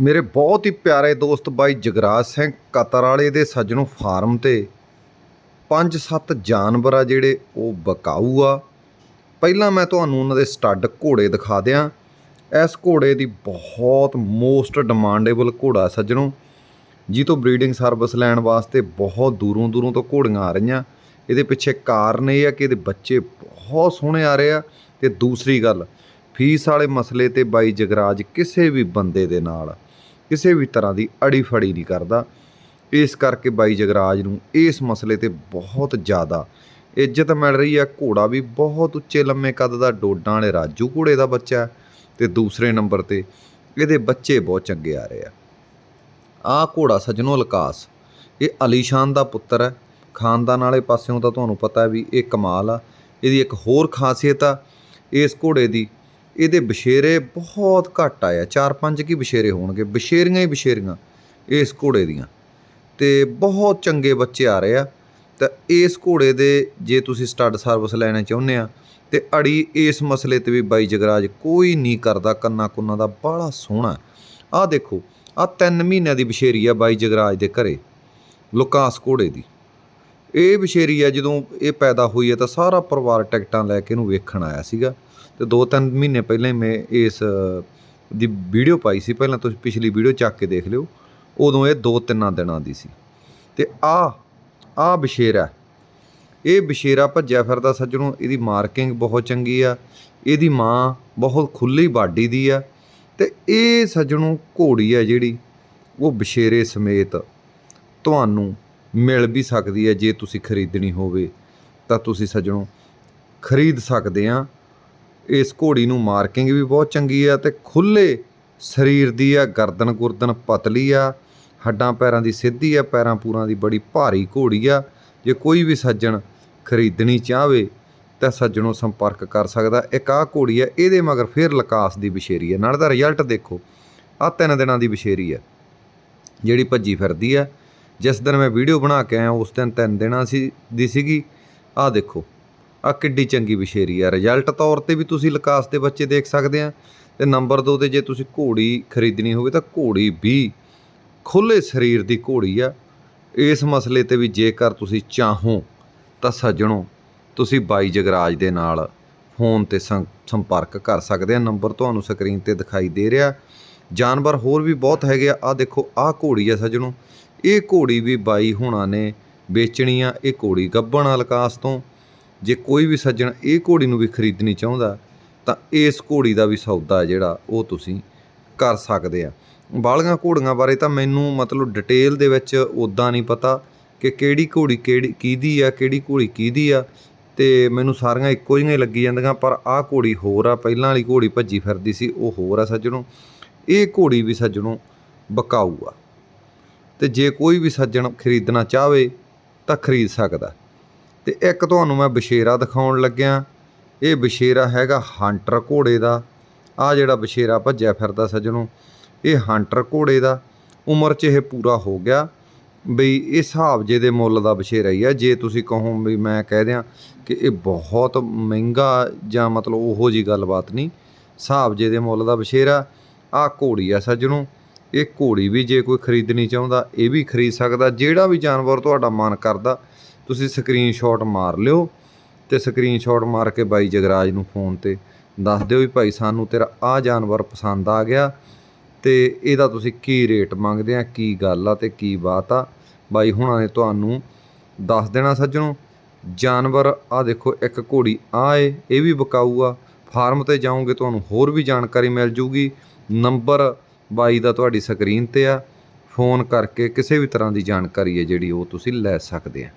ਮੇਰੇ ਬਹੁਤ ਹੀ ਪਿਆਰੇ ਦੋਸਤ ਬਾਈ ਜਗਰਾਜ ਸਿੰਘ ਕਤਰ ਵਾਲੇ ਦੇ ਸੱਜਣੋਂ ਫਾਰਮ ਤੇ ਪੰਜ ਸੱਤ ਜਾਨਵਰ ਆ ਜਿਹੜੇ ਉਹ ਬਕਾਊ ਆ। ਪਹਿਲਾਂ ਮੈਂ ਤੁਹਾਨੂੰ ਉਹਨਾਂ ਦੇ ਸਟੱਡ ਘੋੜੇ ਦਿਖਾ ਦਿਆਂ। ਇਸ ਘੋੜੇ ਦੀ ਬਹੁਤ ਮੋਸਟ ਡਿਮਾਂਡੇਬਲ ਘੋੜਾ ਸੱਜਣੋਂ। ਜੀ ਤੋਂ ਬਰੀਡਿੰਗ ਸਰਵਿਸ ਲੈਣ ਵਾਸਤੇ ਬਹੁਤ ਦੂਰੋਂ ਦੂਰੋਂ ਤੋਂ ਘੋੜੀਆਂ ਆ ਰਹੀਆਂ। ਇਹਦੇ ਪਿੱਛੇ ਕਾਰਨ ਇਹ ਆ ਕਿ ਇਹਦੇ ਬੱਚੇ ਬਹੁਤ ਸੋਹਣੇ ਆ ਰਹੇ ਆ। ਤੇ ਦੂਸਰੀ ਗੱਲ, ਫੀਸ ਵਾਲੇ ਮਸਲੇ ਤੇ ਬਾਈ ਜਗਰਾਜ ਕਿਸੇ ਵੀ ਬੰਦੇ ਦੇ ਨਾਲ ਕਿਸੇ ਵੀ ਤਰ੍ਹਾਂ ਦੀ ਅੜੀ ਫੜੀ ਨਹੀਂ ਕਰਦਾ। ਇਸ ਕਰਕੇ ਬਾਈ ਜਗਰਾਜ ਨੂੰ ਇਸ ਮਸਲੇ ਤੇ ਬਹੁਤ ਜ਼ਿਆਦਾ ਇੱਜ਼ਤ ਮਿਲ ਰਹੀ ਹੈ। ਘੋੜਾ ਵੀ ਬਹੁਤ ਉੱਚੇ ਲੰਮੇ ਕੱਦ ਦਾ ਡੋਡਾਂ ਵਾਲੇ ਰਾਜੂ ਘੋੜੇ ਦਾ ਬੱਚਾ ਹੈ ਤੇ ਦੂਸਰੇ ਨੰਬਰ ਤੇ ਇਹਦੇ ਬੱਚੇ ਬਹੁਤ ਚੰਗੇ ਆ ਰਹੇ ਆ। ਆਹ ਘੋੜਾ ਸਜਣੋ ਲਕਾਸ, ਇਹ ਅਲੀਸ਼ਾਨ ਦਾ ਪੁੱਤਰ ਹੈ। ਖਾਨਦਾਨ ਵਾਲੇ ਪਾਸਿਓਂ ਤਾਂ ਤੁਹਾਨੂੰ ਪਤਾ ਵੀ ਇਹ ਕਮਾਲ ਆ। ਇਹਦੀ ਇੱਕ ਹੋਰ ਖਾਸੀਅਤ ਆ, ਇਸ ਘੋੜੇ ਦੀ ਇਹਦੇ ਬਸ਼ੇਰੇ ਬਹੁਤ ਘੱਟ ਆਇਆ ਚਾਰ ਪੰਜ ਕੀ ਬਸ਼ੇਰੇ ਹੋਣਗੇ? ਬਸ਼ੇਰੀਆਂ ਹੀ ਬਸ਼ੇਰੀਆਂ ਇਸ ਘੋੜੇ ਦੀਆਂ। ਤੇ ਬਹੁਤ ਚੰਗੇ ਬੱਚੇ ਆ ਰਹੇ ਆ। ਤਾਂ ਇਸ ਘੋੜੇ ਦੇ ਜੇ ਤੁਸੀਂ ਸਟੱਡ ਸਰਵਿਸ ਲੈਣਾ ਚਾਹੁੰਦੇ ਆ, ਤੇ ਅੜੀ ਇਸ ਮਸਲੇ ਤੇ ਵੀ ਬਾਈ ਜਗਰਾਜ ਕੋਈ ਨਹੀਂ ਕਰਦਾ, ਕੰਨਾ ਕੁੰਨਾ ਦਾ ਬੜਾ ਸੋਹਣਾ। ਆਹ ਦੇਖੋ ਆ 3 ਮਹੀਨਿਆਂ ਦੀ ਬਸ਼ੇਰੀ ਆ ਬਾਈ ਜਗਰਾਜ ਦੇ ਘਰੇ, ਲੁਕਾਸ ਘੋੜੇ ਦੀ। ਇਹ ਬਸ਼ੇਰੀ ਆ, ਜਦੋਂ ਇਹ ਪੈਦਾ ਹੋਈ ਹੈ ਤਾਂ ਸਾਰਾ ਪਰਿਵਾਰ ਟਿਕਟਾਂ ਲੈ ਕੇ ਇਹਨੂੰ ਵੇਖਣ ਆਇਆ ਸੀਗਾ। ਤੇ 2-3 ਮਹੀਨੇ ਪਹਿਲਾਂ ਹੀ ਮੈਂ ਇਸ ਦੀ ਵੀਡੀਓ ਪਾਈ ਸੀ। ਪਹਿਲਾਂ ਤੁਸੀਂ ਪਿਛਲੀ ਵੀਡੀਓ ਚੱਕ ਕੇ ਦੇਖ ਲਿਓ। ਉਦੋਂ ਇਹ 2-3 ਦਿਨਾਂ ਦੀ ਸੀ। ਤੇ ਆ ਆ ਬਸ਼ੇਰਾ ਇਹ ਬਸ਼ੇਰਾ ਭੱਜਿਆ ਫਿਰਦਾ ਸੱਜਣੋਂ, ਇਹਦੀ ਮਾਰਕਿੰਗ ਬਹੁਤ ਚੰਗੀ ਆ। ਇਹਦੀ ਮਾਂ ਬਹੁਤ ਖੁੱਲੀ ਬਾਡੀ ਦੀ ਆ। ਤੇ ਇਹ ਸੱਜਣੋਂ ਘੋੜੀ ਆ ਜਿਹੜੀ, ਉਹ ਬਸ਼ੇਰੇ ਸਮੇਤ ਤੁਹਾਨੂੰ ਮਿਲ ਵੀ ਸਕਦੀ ਹੈ, ਜੇ ਤੁਸੀਂ ਖਰੀਦਣੀ ਹੋਵੇ, ਤਾਂ ਤੁਸੀਂ ਸੱਜਣੋਂ ਖਰੀਦ ਸਕਦੇ ਆ ਇਸ ਘੋੜੀ ਨੂੰ ਮਾਰਕਿੰਗ ਵੀ ਬਹੁਤ ਚੰਗੀ ਆ ਤੇ ਖੁੱਲੇ ਸਰੀਰ ਦੀ ਆ ਗਰਦਨ ਗੁਰਦਨ ਪਤਲੀ ਆ, ਹੱਡਾਂ ਪੈਰਾਂ ਦੀ ਸਿੱਧੀ ਆ ਪੈਰਾਂ ਪੂਰਾਂ ਦੀ ਬੜੀ ਭਾਰੀ ਘੋੜੀ ਆ। ਜੇ ਕੋਈ ਵੀ ਸੱਜਣ ਖਰੀਦਣੀ ਚਾਹਵੇ, ਤਾਂ ਸੱਜਣੋਂ ਸੰਪਰਕ ਕਰ ਸਕਦਾ। ਇੱਕ ਆਹ ਘੋੜੀ ਆ ਇਹਦੇ ਮਗਰ ਫਿਰ ਲਕਾਸ ਦੀ ਬਸ਼ੇਰੀ ਆ ਨਾਲ ਦਾ ਰਿਜ਼ਲਟ ਦੇਖੋ ਆ ਤਿੰਨ ਦਿਨਾਂ ਦੀ ਬਸ਼ੇਰੀ ਆ ਜਿਹੜੀ ਭੱਜੀ ਫਿਰਦੀ ਆ ਜਿਸ ਦਿਨ ਮੈਂ ਵੀਡੀਓ ਬਣਾ ਕੇ ਆਇਆ, ਉਸ ਦਿਨ ਤਿੰਨ ਦਿਨਾਂ ਸੀ, ਦੀ ਸੀਗੀ। ਆਹ ਦੇਖੋ ਆ ਕਿੱਡੀ ਚੰਗੀ ਬਸ਼ੇਰੀ ਆ। ਰਿਜ਼ਲਟ ਤੌਰ ਤੇ ਵੀ ਤੁਸੀਂ ਲਕਾਸ ਦੇ ਬੱਚੇ ਦੇਖ ਸਕਦੇ ਆ ਤੇ ਨੰਬਰ 2 ਤੇ ਜੇ ਤੁਸੀਂ ਘੋੜੀ ਖਰੀਦਣੀ ਹੋਵੇ ਤਾਂ ਘੋੜੀ ਵੀ ਖੁੱਲੇ ਸਰੀਰ ਦੀ ਘੋੜੀ ਆ। ਇਸ ਮਸਲੇ ਤੇ ਵੀ ਜੇਕਰ ਤੁਸੀਂ ਚਾਹੋ ਤਾਂ ਸੱਜਣੋ, ਤੁਸੀਂ ਬਾਈ ਜਗਰਾਜ ਦੇ ਨਾਲ ਫੋਨ ਤੇ ਸੰਪਰਕ ਕਰ ਸਕਦੇ ਆ। ਨੰਬਰ ਤੁਹਾਨੂੰ ਸਕਰੀਨ ਤੇ ਦਿਖਾਈ ਦੇ ਰਿਹਾ। ਜਾਨਵਰ ਹੋਰ ਵੀ ਬਹੁਤ ਹੈਗੇ ਆ। ਆ ਦੇਖੋ, ਆਹ ਘੋੜੀ ਆ ਸੱਜਣੋ। ਇਹ ਘੋੜੀ ਵੀ ਬਾਈ ਹੋਣਾ ਨੇ ਵੇਚਣੀ ਆ ਇਹ ਘੋੜੀ ਗੱਬਣ ਅਲਕਾਸ ਤੋਂ। ਜੇ ਕੋਈ ਵੀ ਸੱਜਣ ਇਹ ਘੋੜੀ ਨੂੰ ਵੀ ਖਰੀਦਣੀ ਚਾਹੁੰਦਾ, ਤਾਂ ਇਸ ਘੋੜੀ ਦਾ ਵੀ ਸੌਦਾ ਜਿਹੜਾ ਉਹ ਤੁਸੀਂ ਕਰ ਸਕਦੇ ਆ। ਬਾਲੀਆਂ ਘੋੜੀਆਂ ਬਾਰੇ ਤਾਂ ਮੈਨੂੰ ਮਤਲਬ ਡਿਟੇਲ ਦੇ ਵਿੱਚ ਉਦਾਂ ਨਹੀਂ ਪਤਾ ਕਿ ਕਿਹੜੀ ਘੋੜੀ ਕਿਹੜੀ ਕਿਹਦੀ ਆ, ਕਿਹੜੀ ਘੋੜੀ ਕਿਹਦੀ ਆ, ਤੇ ਮੈਨੂੰ ਸਾਰੀਆਂ ਇੱਕੋ ਜਿਹੀਆਂ ਹੀ ਲੱਗੀ ਜਾਂਦੀਆਂ, ਪਰ ਆਹ ਘੋੜੀ ਹੋਰ ਆ, ਪਹਿਲਾਂ ਵਾਲੀ ਘੋੜੀ ਭੱਜੀ ਫਿਰਦੀ ਸੀ, ਉਹ ਹੋਰ ਆ ਸੱਜਣੋ। ਇਹ ਘੋੜੀ ਵੀ ਸੱਜਣੋ ਬਕਾਊ ਆ। ਤੇ ਜੇ ਕੋਈ ਵੀ ਸੱਜਣ ਖਰੀਦਣਾ ਚਾਹਵੇ ਤਾਂ ਖਰੀਦ ਸਕਦਾ। ਤੇ ਇੱਕ ਤੁਹਾਨੂੰ ਮੈਂ ਬਸ਼ੇਰਾ ਦਿਖਾਉਣ ਲੱਗਿਆ, ਇਹ ਬਸ਼ੇਰਾ ਹੈਗਾ ਹੰਟਰ ਘੋੜੇ ਦਾ। ਆ ਜਿਹੜਾ ਬਸ਼ੇਰਾ ਭੱਜਿਆ ਫਿਰਦਾ ਸੱਜਣੋ, ਇਹ ਹੰਟਰ ਘੋੜੇ ਦਾ। ਉਮਰ 'ਚ ਇਹ ਪੂਰਾ ਹੋ ਗਿਆ ਬਈ, ਇਹ ਹਿਸਾਬ ਜੇ ਦੇ ਮੁੱਲ ਦਾ ਬਸ਼ੇਰਾ ਹੀ ਆ। ਜੇ ਤੁਸੀਂ ਕਹੋ ਵੀ ਮੈਂ ਕਹਿ ਦਿਆਂ ਕਿ ਇਹ ਬਹੁਤ ਮਹਿੰਗਾ ਜਾਂ ਮਤਲਬ ਉਹੋ ਜੀ ਗੱਲਬਾਤ ਨਹੀਂ, ਹਿਸਾਬ ਜੇ ਦੇ ਮੁੱਲ ਦਾ ਬਸ਼ੇਰਾ ਆ ਘੋੜੀ ਆ ਸੱਜਣੋ ਇਹ ਘੋੜੀ ਵੀ ਜੇ ਕੋਈ ਖਰੀਦਣੀ ਚਾਹੁੰਦਾ, ਇਹ ਵੀ ਖਰੀਦ ਸਕਦਾ। ਜਿਹੜਾ ਵੀ ਜਾਨਵਰ ਤੁਹਾਡਾ ਮਨ ਕਰਦਾ, ਤੁਸੀਂ ਸਕਰੀਨਸ਼ਾਟ ਮਾਰ ਲਿਓ ਤੇ ਸਕਰੀਨਸ਼ਾਟ ਮਾਰ ਕੇ ਬਾਈ ਜਗਰਾਜ ਨੂੰ ਫੋਨ ਤੇ ਦੱਸ ਦਿਓ ਵੀ ਭਾਈ ਸਾਨੂੰ ਤੇਰਾ ਆ ਜਾਨਵਰ ਪਸੰਦ ਆ ਗਿਆ ਤੇ ਇਹਦਾ ਤੁਸੀਂ ਕੀ ਰੇਟ ਮੰਗਦੇ ਆ, ਕੀ ਗੱਲ ਆ ਤੇ ਕੀ ਬਾਤ ਆ। ਬਾਈ ਹੁਣਾਂ ਨੇ ਤੁਹਾਨੂੰ ਦੱਸ ਦੇਣਾ ਸੱਜਣੋ, ਜਾਨਵਰ ਆ ਦੇਖੋ, ਇੱਕ ਘੋੜੀ ਆ ਏ, ਇਹ ਵੀ ਬਕਾਊ ਆ। ਫਾਰਮ ਤੇ ਜਾਓਗੇ ਤੁਹਾਨੂੰ ਹੋਰ ਵੀ ਜਾਣਕਾਰੀ ਮਿਲ ਜੂਗੀ। ਨੰਬਰ ਬਾਈ ਦਾ ਤੁਹਾਡੀ ਸਕਰੀਨ ਤੇ ਆ। ਫੋਨ ਕਰਕੇ ਕਿਸੇ ਵੀ ਤਰ੍ਹਾਂ ਦੀ ਜਾਣਕਾਰੀ ਹੈ ਜਿਹੜੀ ਉਹ ਤੁਸੀਂ ਲੈ ਸਕਦੇ ਆ।